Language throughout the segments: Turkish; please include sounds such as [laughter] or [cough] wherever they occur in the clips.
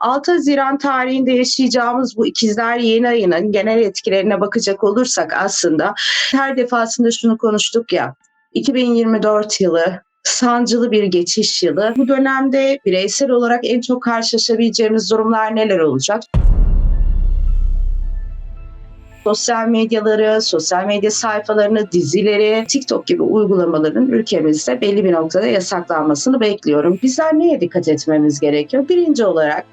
6 Haziran tarihinde yaşayacağımız bu ikizler yeni ayının genel etkilerine bakacak olursak aslında her defasında şunu konuştuk ya 2024 yılı sancılı bir geçiş yılı. Bu dönemde bireysel olarak en çok karşılaşabileceğimiz durumlar neler olacak? sosyal medyaları, sosyal medya sayfalarını, dizileri, TikTok gibi uygulamaların ülkemizde belli bir noktada yasaklanmasını bekliyorum. Bizler neye dikkat etmemiz gerekiyor? Birinci olarak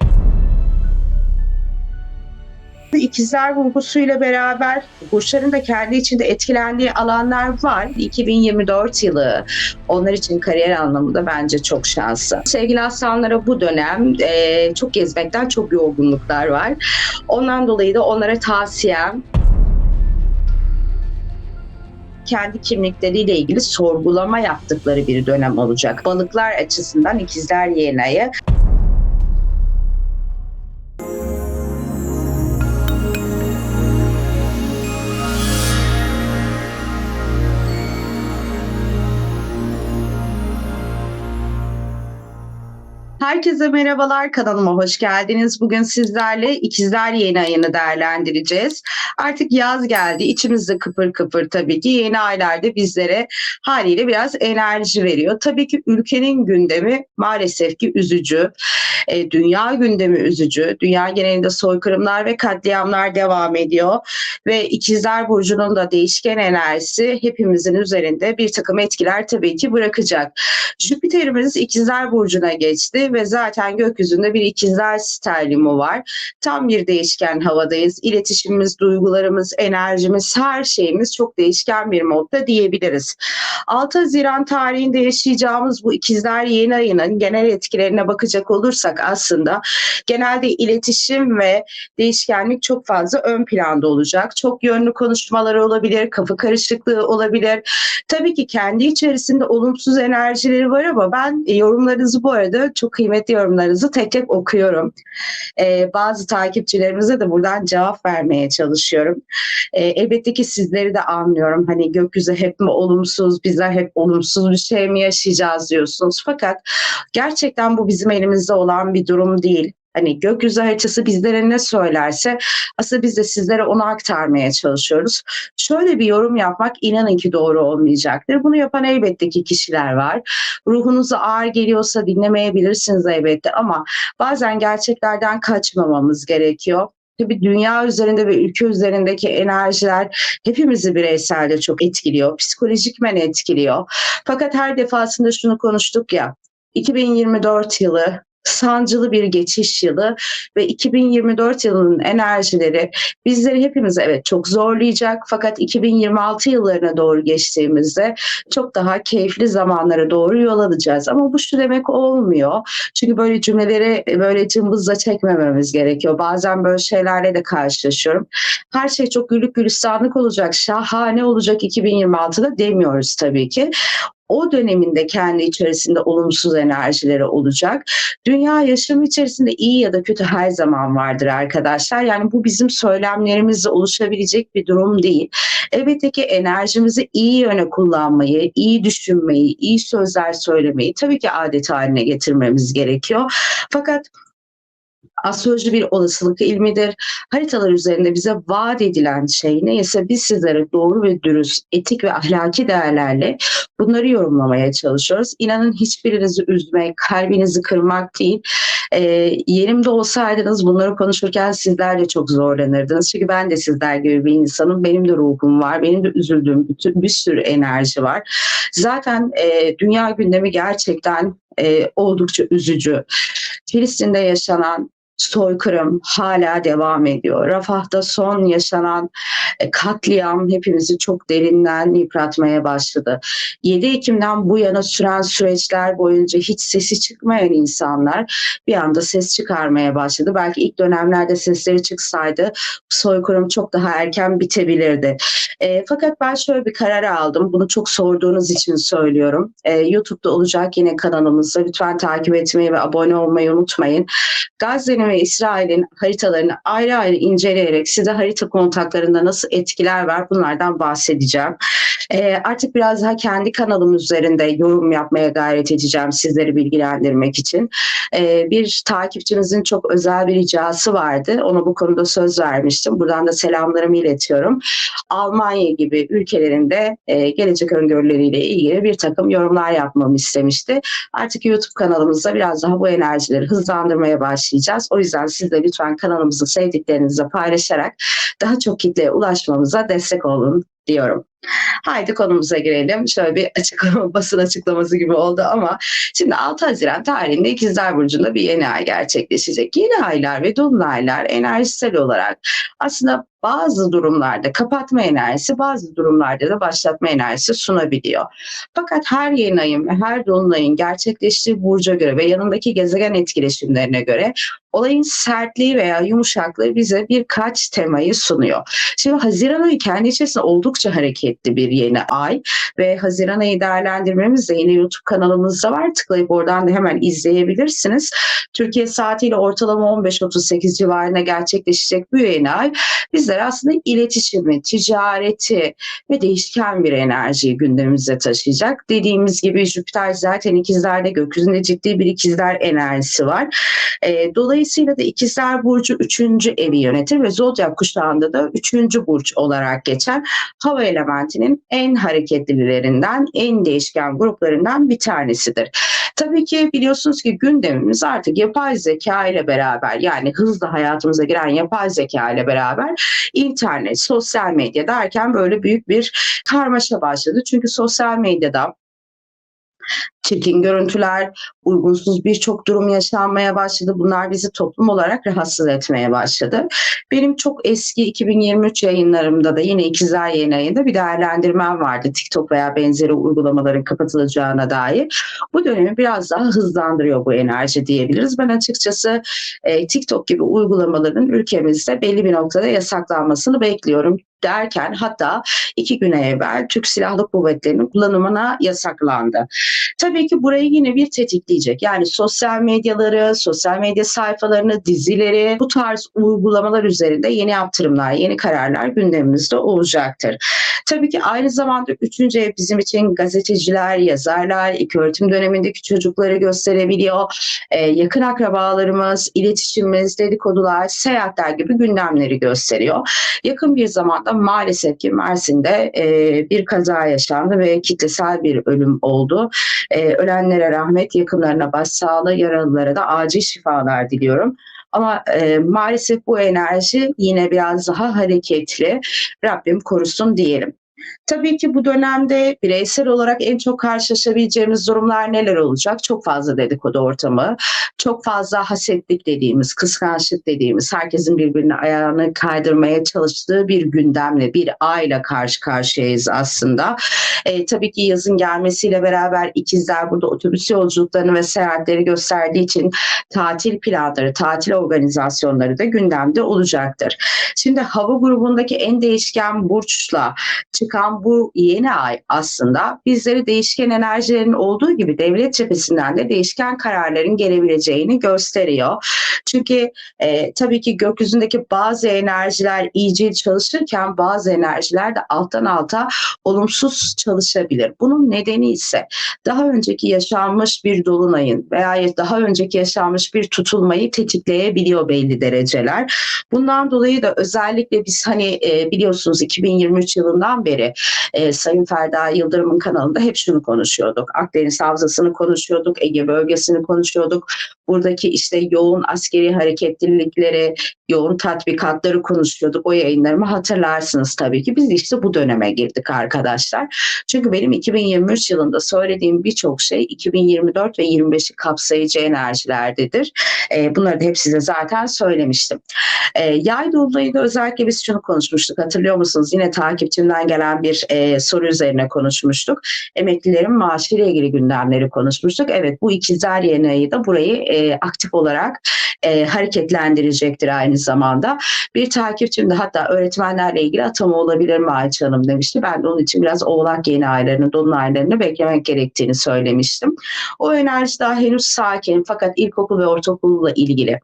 İkizler vurgusuyla beraber burçların da kendi içinde etkilendiği alanlar var. 2024 yılı onlar için kariyer anlamında bence çok şanslı. Sevgili aslanlara bu dönem e, çok gezmekten çok yorgunluklar var. Ondan dolayı da onlara tavsiyem kendi kimlikleriyle ilgili sorgulama yaptıkları bir dönem olacak. Balıklar açısından ikizler yeni ayı Herkese merhabalar, kanalıma hoş geldiniz. Bugün sizlerle ikizler yeni ayını değerlendireceğiz. Artık yaz geldi, içimizde kıpır kıpır tabii ki. Yeni aylarda bizlere haliyle biraz enerji veriyor. Tabii ki ülkenin gündemi maalesef ki üzücü. E, dünya gündemi üzücü. Dünya genelinde soykırımlar ve katliamlar devam ediyor. Ve ikizler burcunun da değişken enerjisi hepimizin üzerinde bir takım etkiler tabii ki bırakacak. Jüpiter'imiz ikizler burcuna geçti ve zaten gökyüzünde bir ikizler sterliumu var. Tam bir değişken havadayız. İletişimimiz, duygularımız, enerjimiz, her şeyimiz çok değişken bir modda diyebiliriz. 6 Haziran tarihinde yaşayacağımız bu ikizler yeni ayının genel etkilerine bakacak olursak aslında genelde iletişim ve değişkenlik çok fazla ön planda olacak. Çok yönlü konuşmalar olabilir, kafa karışıklığı olabilir. Tabii ki kendi içerisinde olumsuz enerjileri var ama ben yorumlarınızı bu arada çok kıymetli yorumlarınızı tek tek okuyorum. Ee, bazı takipçilerimize de buradan cevap vermeye çalışıyorum. Ee, elbette ki sizleri de anlıyorum. Hani gökyüzü hep mi olumsuz, bizler hep olumsuz bir şey mi yaşayacağız diyorsunuz. Fakat gerçekten bu bizim elimizde olan bir durum değil. Hani gökyüzü haritası bizlere ne söylerse aslında biz de sizlere onu aktarmaya çalışıyoruz. Şöyle bir yorum yapmak inanın ki doğru olmayacaktır. Bunu yapan elbette ki kişiler var. Ruhunuza ağır geliyorsa dinlemeyebilirsiniz elbette ama bazen gerçeklerden kaçmamamız gerekiyor. Tabii dünya üzerinde ve ülke üzerindeki enerjiler hepimizi bireyselde çok etkiliyor. Psikolojikmen etkiliyor. Fakat her defasında şunu konuştuk ya. 2024 yılı sancılı bir geçiş yılı ve 2024 yılının enerjileri bizleri hepimiz evet çok zorlayacak fakat 2026 yıllarına doğru geçtiğimizde çok daha keyifli zamanlara doğru yol alacağız. Ama bu şu demek olmuyor. Çünkü böyle cümleleri böyle cımbızla çekmememiz gerekiyor. Bazen böyle şeylerle de karşılaşıyorum. Her şey çok güllük gülistanlık olacak, şahane olacak 2026'da demiyoruz tabii ki o döneminde kendi içerisinde olumsuz enerjileri olacak. Dünya yaşam içerisinde iyi ya da kötü her zaman vardır arkadaşlar. Yani bu bizim söylemlerimizle oluşabilecek bir durum değil. Elbette ki enerjimizi iyi yöne kullanmayı, iyi düşünmeyi, iyi sözler söylemeyi tabii ki adet haline getirmemiz gerekiyor. Fakat Astroloji bir olasılık ilmidir. Haritalar üzerinde bize vaat edilen şey neyse biz sizlere doğru ve dürüst, etik ve ahlaki değerlerle bunları yorumlamaya çalışıyoruz. İnanın hiçbirinizi üzmek, kalbinizi kırmak değil. E, yerimde olsaydınız bunları konuşurken sizler de çok zorlanırdınız. Çünkü ben de sizler gibi bir insanım. Benim de ruhum var. Benim de üzüldüğüm bütün bir sürü enerji var. Zaten e, dünya gündemi gerçekten e, oldukça üzücü. Filistin'de yaşanan soykırım hala devam ediyor. Rafah'ta son yaşanan e, katliam hepimizi çok derinden yıpratmaya başladı. 7 Ekim'den bu yana süren süreçler boyunca hiç sesi çıkmayan insanlar bir anda ses çıkarmaya başladı. Belki ilk dönemlerde sesleri çıksaydı soykırım çok daha erken bitebilirdi. E, fakat ben şöyle bir karar aldım. Bunu çok sorduğunuz için söylüyorum. E, YouTube'da olacak yine kanalımızda. Lütfen takip etmeyi ve abone olmayı unutmayın. Gazze'nin Filistin'in ve İsrail'in haritalarını ayrı ayrı inceleyerek size harita kontaklarında nasıl etkiler var bunlardan bahsedeceğim. E, artık biraz daha kendi kanalım üzerinde yorum yapmaya gayret edeceğim sizleri bilgilendirmek için. E, bir takipçimizin çok özel bir ricası vardı. Ona bu konuda söz vermiştim. Buradan da selamlarımı iletiyorum. Almanya gibi ülkelerinde e, gelecek öngörüleriyle ilgili bir takım yorumlar yapmamı istemişti. Artık YouTube kanalımızda biraz daha bu enerjileri hızlandırmaya başlayacağız. O yüzden siz de lütfen kanalımızı sevdiklerinizle paylaşarak daha çok kitleye ulaşmamıza destek olun diyorum. Haydi konumuza girelim. Şöyle bir açıklama, [laughs] basın açıklaması gibi oldu ama şimdi 6 Haziran tarihinde İkizler Burcu'nda bir yeni ay gerçekleşecek. Yeni aylar ve dolunaylar enerjisel olarak aslında bazı durumlarda kapatma enerjisi, bazı durumlarda da başlatma enerjisi sunabiliyor. Fakat her yeni ayın ve her dolunayın gerçekleştiği burca göre ve yanındaki gezegen etkileşimlerine göre olayın sertliği veya yumuşaklığı bize birkaç temayı sunuyor. Şimdi Haziran ayı kendi içerisinde oldukça hareketli bir yeni ay ve Haziran ayı değerlendirmemiz de yine YouTube kanalımızda var. Tıklayıp oradan da hemen izleyebilirsiniz. Türkiye saatiyle ortalama 15-38 civarında gerçekleşecek bu yeni ay bizler aslında iletişimi, ticareti ve değişken bir enerjiyi gündemimize taşıyacak. Dediğimiz gibi Jüpiter zaten ikizlerde gökyüzünde ciddi bir ikizler enerjisi var. E, dolayısıyla da ikizler burcu 3. evi yönetir ve zodyak kuşağında da 3. burç olarak geçer. Hava elementinin en hareketlilerinden, en değişken gruplarından bir tanesidir. Tabii ki biliyorsunuz ki gündemimiz artık yapay zeka ile beraber yani hızla hayatımıza giren yapay zeka ile beraber internet, sosyal medya derken böyle büyük bir karmaşa başladı. Çünkü sosyal medyada çirkin görüntüler, uygunsuz birçok durum yaşanmaya başladı. Bunlar bizi toplum olarak rahatsız etmeye başladı. Benim çok eski 2023 yayınlarımda da yine ikizler yayın ayında bir değerlendirmem vardı. TikTok veya benzeri uygulamaların kapatılacağına dair. Bu dönemi biraz daha hızlandırıyor bu enerji diyebiliriz. Ben açıkçası e, TikTok gibi uygulamaların ülkemizde belli bir noktada yasaklanmasını bekliyorum derken hatta iki güne evvel Türk Silahlı Kuvvetleri'nin kullanımına yasaklandı. Tabii ki burayı yine bir tetikleyecek. Yani sosyal medyaları, sosyal medya sayfalarını, dizileri, bu tarz uygulamalar üzerinde yeni yaptırımlar, yeni kararlar gündemimizde olacaktır. Tabii ki aynı zamanda üçüncü ev bizim için gazeteciler, yazarlar, ilk öğretim dönemindeki çocukları gösterebiliyor. Ee, yakın akrabalarımız, iletişimimiz, dedikodular, seyahatler gibi gündemleri gösteriyor. Yakın bir zamanda maalesef ki Mersin'de e, bir kaza yaşandı ve kitlesel bir ölüm oldu. E, ölenlere rahmet, yakınlarına başsağlığı, yaralılara da acil şifalar diliyorum. Ama e, maalesef bu enerji yine biraz daha hareketli. Rabbim korusun diyelim. Tabii ki bu dönemde bireysel olarak en çok karşılaşabileceğimiz durumlar neler olacak? Çok fazla dedikodu ortamı, çok fazla hasetlik dediğimiz, kıskançlık dediğimiz, herkesin birbirine ayağını kaydırmaya çalıştığı bir gündemle, bir ayla karşı karşıyayız aslında. E, tabii ki yazın gelmesiyle beraber ikizler burada otobüs yolculuklarını ve seyahatleri gösterdiği için tatil planları, tatil organizasyonları da gündemde olacaktır. Şimdi hava grubundaki en değişken burçla çıkan bu yeni ay aslında bizleri değişken enerjilerin olduğu gibi devlet cephesinden de değişken kararların gelebileceğini gösteriyor. Çünkü e, tabii ki gökyüzündeki bazı enerjiler iyicil çalışırken bazı enerjiler de alttan alta olumsuz çalışabilir. Bunun nedeni ise daha önceki yaşanmış bir dolunayın veya daha önceki yaşanmış bir tutulmayı tetikleyebiliyor belli dereceler. Bundan dolayı da özellikle biz hani e, biliyorsunuz 2023 yılından beri e, Sayın Ferda Yıldırım'ın kanalında hep şunu konuşuyorduk. Akdeniz Havzası'nı konuşuyorduk, Ege bölgesini konuşuyorduk. Buradaki işte yoğun askeri hareketlilikleri, yoğun tatbikatları konuşuyorduk. O yayınlarımı hatırlarsınız tabii ki. Biz işte bu döneme girdik arkadaşlar. Çünkü benim 2023 yılında söylediğim birçok şey 2024 ve 25'i kapsayıcı enerjilerdedir. E, bunları da hep size zaten söylemiştim. E, yay dolayında özellikle biz şunu konuşmuştuk. Hatırlıyor musunuz? Yine takipçimden gelen bir e, soru üzerine konuşmuştuk. Emeklilerin maaşı ile ilgili gündemleri konuşmuştuk. Evet bu ikizler yeni ayı da burayı e, aktif olarak e, hareketlendirecektir aynı zamanda. Bir takipçim de hatta öğretmenlerle ilgili atama olabilir mi Ayça Hanım demişti. Ben de onun için biraz oğlak yeni aylarını, dolunaylarını beklemek gerektiğini söylemiştim. O enerji daha henüz sakin fakat ilkokul ve ortaokulla ilgili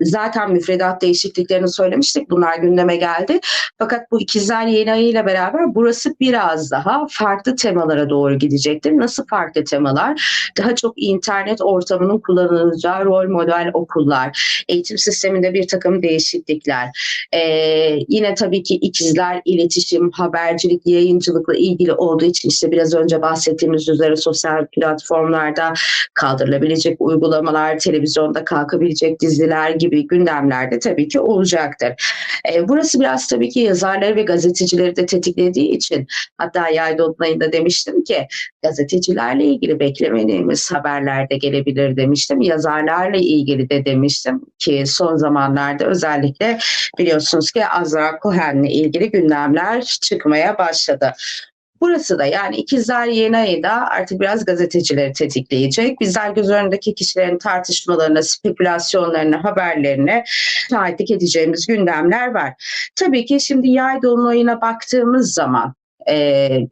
Zaten müfredat değişikliklerini söylemiştik. Bunlar gündeme geldi. Fakat bu ikizler yeni ayıyla beraber burası biraz daha farklı temalara doğru gidecektir. Nasıl farklı temalar? Daha çok internet ortamının kullanılacağı rol model okullar, eğitim sisteminde bir takım değişiklikler, ee, yine tabii ki ikizler iletişim, habercilik, yayıncılıkla ilgili olduğu için işte biraz önce bahsettiğimiz üzere sosyal platformlarda kaldırılabilecek uygulamalar, televizyonda kalkabilecek diziler gibi gündemlerde tabii ki olacaktır. Ee, burası biraz tabii ki yazarları ve gazetecileri de tetiklediği için hatta yay dolunayında demiştim ki gazetecilerle ilgili beklemediğimiz haberler de gelebilir demiştim. Yazarlarla ilgili de demiştim ki son zamanlarda özellikle biliyorsunuz ki Azra Cohen'le ilgili gündemler çıkmaya başladı. Burası da yani ikizler yeni ayı da artık biraz gazetecileri tetikleyecek. Bizler göz önündeki kişilerin tartışmalarına, spekülasyonlarına, haberlerine şahitlik edeceğimiz gündemler var. Tabii ki şimdi yay dolunayına baktığımız zaman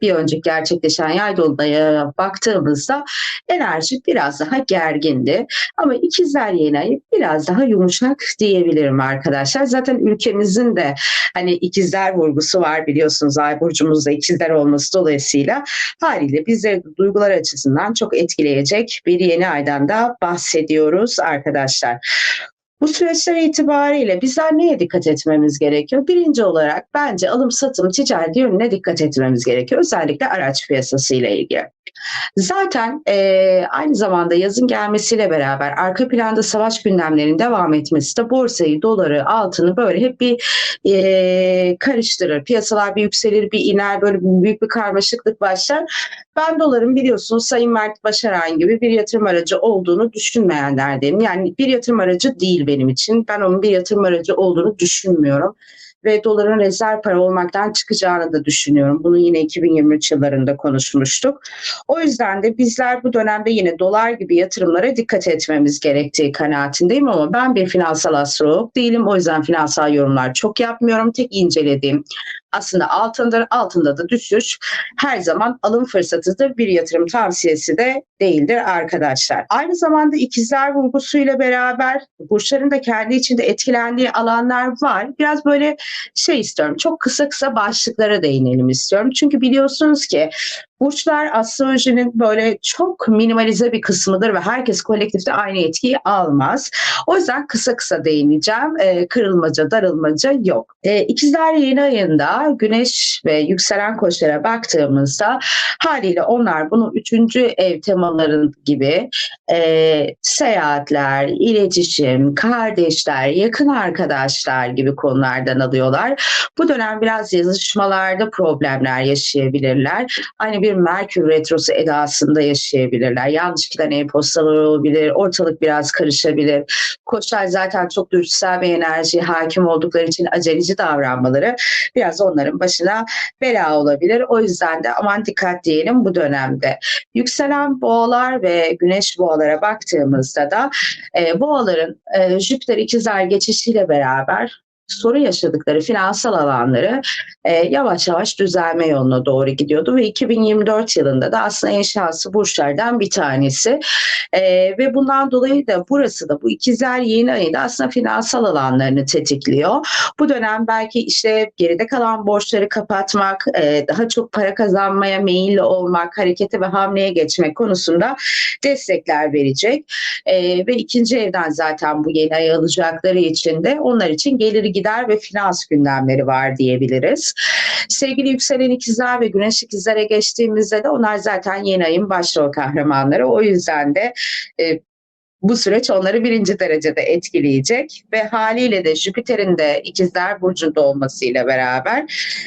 bir önceki gerçekleşen yay dolunayına baktığımızda enerji biraz daha gergindi. Ama ikizler yeni ayı biraz daha yumuşak diyebilirim arkadaşlar. Zaten ülkemizin de hani ikizler vurgusu var biliyorsunuz ay burcumuzda ikizler olması dolayısıyla haliyle bizleri duygular açısından çok etkileyecek bir yeni aydan da bahsediyoruz arkadaşlar. Bu süreçler itibariyle bizler neye dikkat etmemiz gerekiyor? Birinci olarak bence alım satım ticaret yönüne dikkat etmemiz gerekiyor. Özellikle araç piyasası ile ilgili. Zaten e, aynı zamanda yazın gelmesiyle beraber arka planda savaş gündemlerinin devam etmesi de borsayı, doları, altını böyle hep bir e, karıştırır. Piyasalar bir yükselir, bir iner, böyle büyük bir karmaşıklık başlar. Ben doların biliyorsunuz Sayın Mert Başaran gibi bir yatırım aracı olduğunu düşünmeyenlerdenim. Yani bir yatırım aracı değil benim için. Ben onun bir yatırım aracı olduğunu düşünmüyorum ve doların rezerv para olmaktan çıkacağını da düşünüyorum. Bunu yine 2023 yıllarında konuşmuştuk. O yüzden de bizler bu dönemde yine dolar gibi yatırımlara dikkat etmemiz gerektiği kanaatindeyim ama ben bir finansal astrolog değilim. O yüzden finansal yorumlar çok yapmıyorum. Tek incelediğim aslında altındır. Altında da düşüş her zaman alım fırsatıdır. Bir yatırım tavsiyesi de değildir arkadaşlar. Aynı zamanda ikizler vurgusuyla beraber burçların da kendi içinde etkilendiği alanlar var. Biraz böyle şey istiyorum. Çok kısa kısa başlıklara değinelim istiyorum. Çünkü biliyorsunuz ki Burçlar astrolojinin böyle çok minimalize bir kısmıdır ve herkes kolektifte aynı etkiyi almaz. O yüzden kısa kısa değineceğim. E, kırılmaca, darılmaca yok. E, İkizler yeni ayında güneş ve yükselen koçlara baktığımızda haliyle onlar bunu üçüncü ev temaların gibi e, seyahatler, iletişim, kardeşler, yakın arkadaşlar gibi konulardan alıyorlar. Bu dönem biraz yazışmalarda problemler yaşayabilirler. Aynı bir Merkür Retrosu edasında yaşayabilirler. Yanlış giden e-postalar olabilir, ortalık biraz karışabilir. Koçlar zaten çok dürtüsel bir enerji hakim oldukları için aceleci davranmaları biraz onların başına bela olabilir. O yüzden de aman dikkat diyelim bu dönemde. Yükselen boğalar ve güneş boğalara baktığımızda da e, boğaların e, Jüpiter ikizler geçişiyle beraber sorun yaşadıkları finansal alanları e, yavaş yavaş düzelme yoluna doğru gidiyordu ve 2024 yılında da aslında en şanslı burçlardan bir tanesi e, ve bundan dolayı da burası da bu ikizler yeni ayında aslında finansal alanlarını tetikliyor. Bu dönem belki işte geride kalan borçları kapatmak, e, daha çok para kazanmaya meyilli olmak, harekete ve hamleye geçmek konusunda destekler verecek e, ve ikinci evden zaten bu yeni ay alacakları için de onlar için geliri gider ve finans gündemleri var diyebiliriz. Sevgili yükselen ikizler ve güneş ikizlere geçtiğimizde de onlar zaten yeni ayın başrol kahramanları. O yüzden de e, bu süreç onları birinci derecede etkileyecek ve haliyle de Jüpiter'in de ikizler burcunda olmasıyla beraber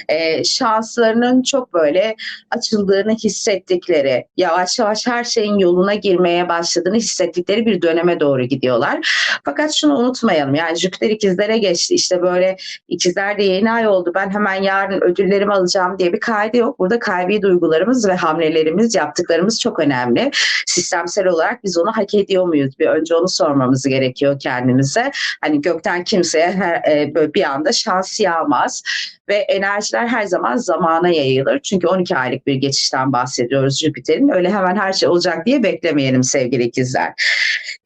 e, şanslarının çok böyle açıldığını hissettikleri, yavaş yavaş her şeyin yoluna girmeye başladığını hissettikleri bir döneme doğru gidiyorlar. Fakat şunu unutmayalım yani Jüpiter ikizlere geçti işte böyle ikizler de yeni ay oldu ben hemen yarın ödüllerimi alacağım diye bir kaydı yok. Burada kalbi duygularımız ve hamlelerimiz yaptıklarımız çok önemli. Sistemsel olarak biz onu hak ediyor muyuz? Bir önce onu sormamız gerekiyor kendimize. Hani gökten kimseye her, e, böyle bir anda şans yağmaz ve enerjiler her zaman zamana yayılır. Çünkü 12 aylık bir geçişten bahsediyoruz Jüpiter'in. Öyle hemen her şey olacak diye beklemeyelim sevgili ikizler.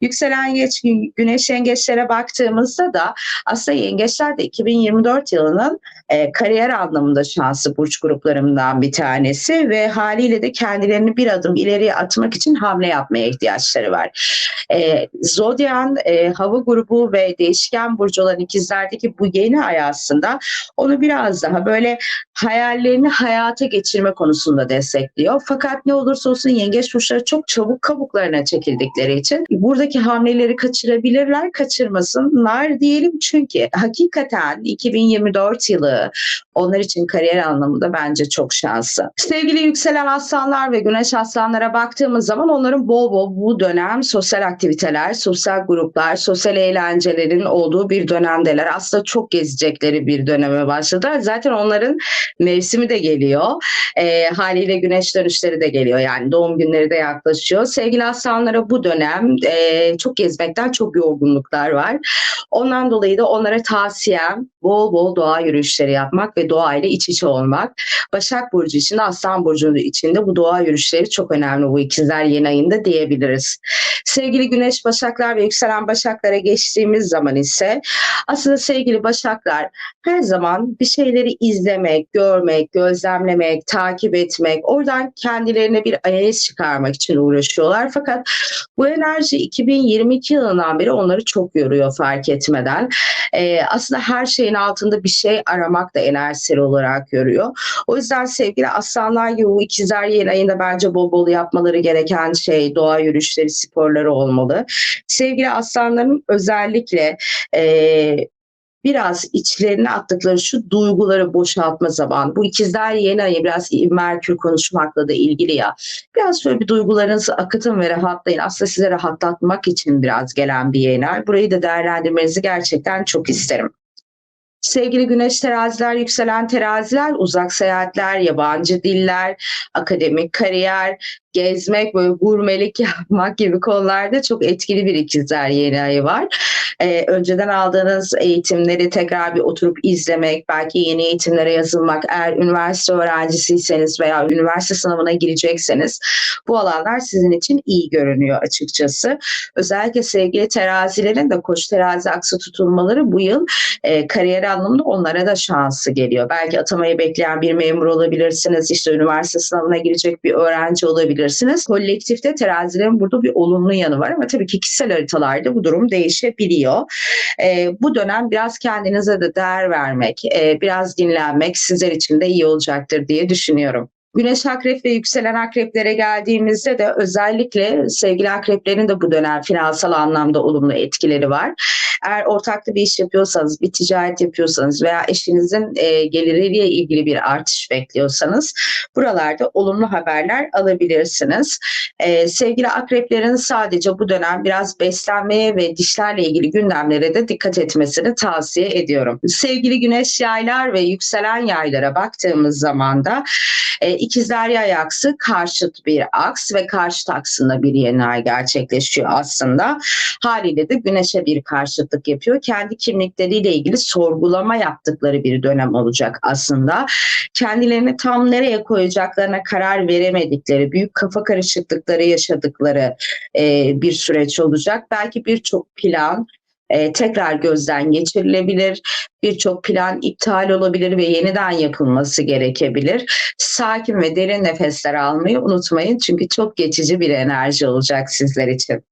Yükselen geç, güneş yengeçlere baktığımızda da aslında yengeçler de 2024 yılının e, kariyer anlamında şanslı burç gruplarından bir tanesi ve haliyle de kendilerini bir adım ileriye atmak için hamle yapmaya ihtiyaçları var. E, Zodyan e, hava grubu ve değişken burcu olan ikizlerdeki bu yeni ay aslında onu biraz daha böyle hayallerini hayata geçirme konusunda destekliyor. Fakat ne olursa olsun yengeç burçları çok çabuk kabuklarına çekildikleri için buradaki hamleleri kaçırabilirler, kaçırmasınlar diyelim. Çünkü hakikaten 2024 yılı onlar için kariyer anlamında bence çok şanslı. Sevgili yükselen aslanlar ve güneş aslanlara baktığımız zaman onların bol bol bu dönem sosyal aktiviteler, sosyal gruplar, sosyal eğlencelerin olduğu bir dönemdeler. Aslında çok gezecekleri bir döneme başladılar. Zaten onların mevsimi de geliyor. E, haliyle güneş dönüşleri de geliyor. Yani doğum günleri de yaklaşıyor. Sevgili aslanlara bu dönem e, çok gezmekten çok yorgunluklar var. Ondan dolayı da onlara tavsiyem bol bol doğa yürüyüşleri yapmak ve doğayla iç içe olmak. Başak Burcu için Aslan Burcu için de bu doğa yürüyüşleri çok önemli bu ikizler yeni ayında diyebiliriz. Sevgili Güneş Başaklar ve Yükselen Başaklara geçtiğimiz zaman ise aslında sevgili Başaklar her zaman bir şeyleri izlemek, görmek, gözlemlemek, takip etmek, oradan kendilerine bir analiz çıkarmak için uğraşıyorlar. Fakat bu enerji 2022 yılından beri onları çok yoruyor fark etmeden. Ee, aslında her şeyin altında bir şey aramak da enerjisel olarak görüyor. O yüzden sevgili aslanlar gibi bu ikizler yeni ayında bence bol bol yapmaları gereken şey doğa yürüyüşleri, sporları olmalı. Sevgili aslanların özellikle e, biraz içlerine attıkları şu duyguları boşaltma zaman. Bu ikizler yeni ayı biraz Merkür konuşmakla da ilgili ya. Biraz şöyle bir duygularınızı akıtın ve rahatlayın. Aslında size rahatlatmak için biraz gelen bir yeni ay. Burayı da değerlendirmenizi gerçekten çok isterim. Sevgili güneş teraziler, yükselen teraziler, uzak seyahatler, yabancı diller, akademik kariyer, gezmek, böyle gurmelik [laughs] yapmak gibi konularda çok etkili bir ikizler yeni ayı var. Ee, önceden aldığınız eğitimleri tekrar bir oturup izlemek, belki yeni eğitimlere yazılmak, eğer üniversite öğrencisiyseniz veya üniversite sınavına girecekseniz bu alanlar sizin için iyi görünüyor açıkçası. Özellikle sevgili terazilerin de koç terazi aksı tutulmaları bu yıl e, kariyer anlamında onlara da şansı geliyor. Belki atamayı bekleyen bir memur olabilirsiniz, işte üniversite sınavına girecek bir öğrenci olabilirsiniz. Kolektifte terazilerin burada bir olumlu yanı var ama tabii ki kişisel haritalarda bu durum değişebiliyor. E, bu dönem biraz kendinize de değer vermek, e, biraz dinlenmek sizler için de iyi olacaktır diye düşünüyorum. Güneş akrep ve yükselen akreplere geldiğimizde de özellikle sevgili akreplerin de bu dönem finansal anlamda olumlu etkileri var. Eğer ortaklı bir iş yapıyorsanız, bir ticaret yapıyorsanız veya eşinizin e, geliriyle ilgili bir artış bekliyorsanız buralarda olumlu haberler alabilirsiniz. E, sevgili akreplerin sadece bu dönem biraz beslenmeye ve dişlerle ilgili gündemlere de dikkat etmesini tavsiye ediyorum. Sevgili güneş yaylar ve yükselen yaylara baktığımız zaman da e, ikizler yay aksı karşıt bir aks ve karşıt aksında bir yeni ay gerçekleşiyor aslında. Haliyle de güneşe bir karşıtlık yapıyor. Kendi kimlikleriyle ilgili sorgulama yaptıkları bir dönem olacak aslında. Kendilerini tam nereye koyacaklarına karar veremedikleri, büyük kafa karışıklıkları yaşadıkları e, bir süreç olacak. Belki birçok plan, e, tekrar gözden geçirilebilir. Birçok plan iptal olabilir ve yeniden yapılması gerekebilir. Sakin ve derin nefesler almayı unutmayın çünkü çok geçici bir enerji olacak sizler için.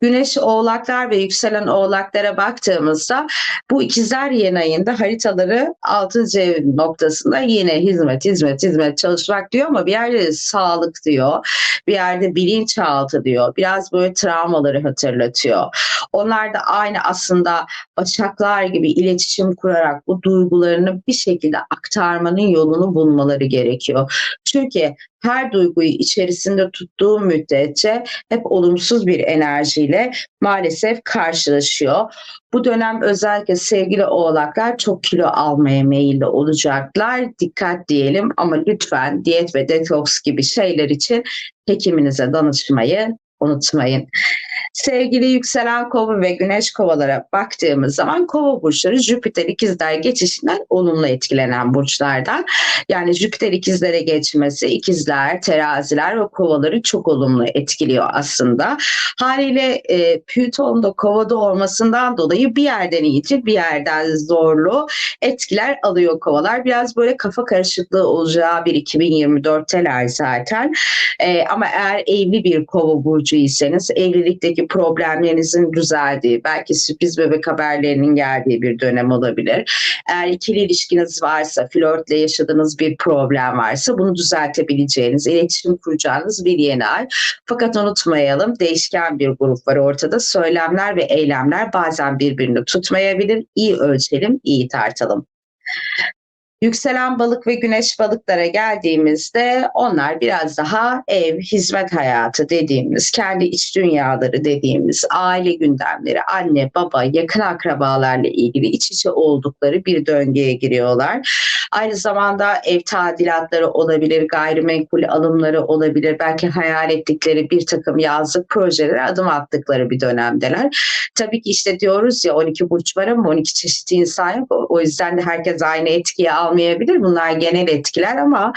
Güneş oğlaklar ve yükselen oğlaklara baktığımızda bu ikizler yeni ayında haritaları 6. ev noktasında yine hizmet, hizmet, hizmet çalışmak diyor ama bir yerde sağlık diyor. Bir yerde bilinçaltı diyor. Biraz böyle travmaları hatırlatıyor. Onlar da aynı aslında başaklar gibi iletişim kurarak bu duygularını bir şekilde aktarmanın yolunu bulmaları gerekiyor. Çünkü her duyguyu içerisinde tuttuğu müddetçe hep olumsuz bir enerjiyle maalesef karşılaşıyor. Bu dönem özellikle sevgili oğlaklar çok kilo almaya meyilli olacaklar. Dikkat diyelim ama lütfen diyet ve detoks gibi şeyler için hekiminize danışmayı unutmayın. Sevgili yükselen kova ve güneş kovalara baktığımız zaman kova burçları Jüpiter ikizler geçişinden olumlu etkilenen burçlardan. Yani Jüpiter ikizlere geçmesi ikizler, teraziler ve kovaları çok olumlu etkiliyor aslında. Haliyle e, Plüton da kovada olmasından dolayı bir yerden iyice bir yerden zorlu etkiler alıyor kovalar. Biraz böyle kafa karışıklığı olacağı bir 2024'teler zaten. E, ama eğer evli bir kova burcuysanız evlilikteki problemlerinizin düzeldiği, belki sürpriz bebek haberlerinin geldiği bir dönem olabilir. Eğer ikili ilişkiniz varsa, flörtle yaşadığınız bir problem varsa bunu düzeltebileceğiniz, iletişim kuracağınız bir yeni ay. Fakat unutmayalım değişken bir grup var ortada. Söylemler ve eylemler bazen birbirini tutmayabilir. İyi ölçelim, iyi tartalım. Yükselen balık ve güneş balıklara geldiğimizde onlar biraz daha ev, hizmet hayatı dediğimiz, kendi iç dünyaları dediğimiz, aile gündemleri, anne, baba, yakın akrabalarla ilgili iç içe oldukları bir döngüye giriyorlar. Aynı zamanda ev tadilatları olabilir, gayrimenkul alımları olabilir, belki hayal ettikleri bir takım yazlık projelere adım attıkları bir dönemdeler. Tabii ki işte diyoruz ya 12 burç var ama 12 çeşit insan yok. O yüzden de herkes aynı etkiyi almayabilir. Bunlar genel etkiler ama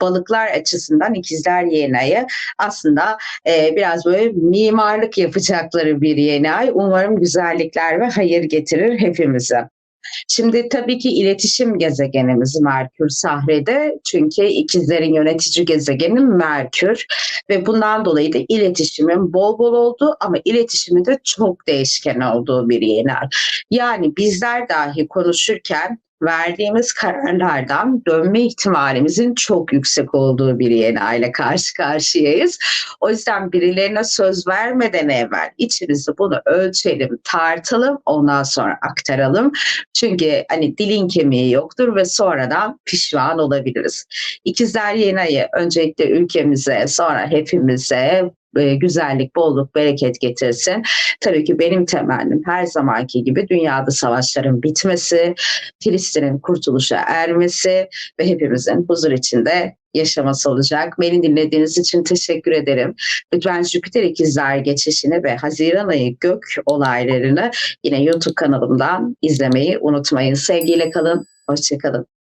balıklar açısından ikizler yeni ayı aslında e, biraz böyle mimarlık yapacakları bir yeni ay. Umarım güzellikler ve hayır getirir hepimize. Şimdi tabii ki iletişim gezegenimiz Merkür sahrede çünkü ikizlerin yönetici gezegeni Merkür ve bundan dolayı da iletişimin bol bol olduğu ama iletişimi de çok değişken olduğu bir yeni ay. Yani bizler dahi konuşurken verdiğimiz kararlardan dönme ihtimalimizin çok yüksek olduğu bir yeni aile karşı karşıyayız. O yüzden birilerine söz vermeden evvel içimizde bunu ölçelim, tartalım, ondan sonra aktaralım. Çünkü hani dilin kemiği yoktur ve sonradan pişman olabiliriz. İkizler yeni ayı öncelikle ülkemize, sonra hepimize e, güzellik, bolluk, bereket getirsin. Tabii ki benim temennim her zamanki gibi dünyada savaşların bitmesi, Filistin'in kurtuluşa ermesi ve hepimizin huzur içinde yaşaması olacak. Beni dinlediğiniz için teşekkür ederim. Lütfen Jüpiter ikizler geçişini ve Haziran ayı gök olaylarını yine YouTube kanalımdan izlemeyi unutmayın. Sevgiyle kalın, hoşçakalın.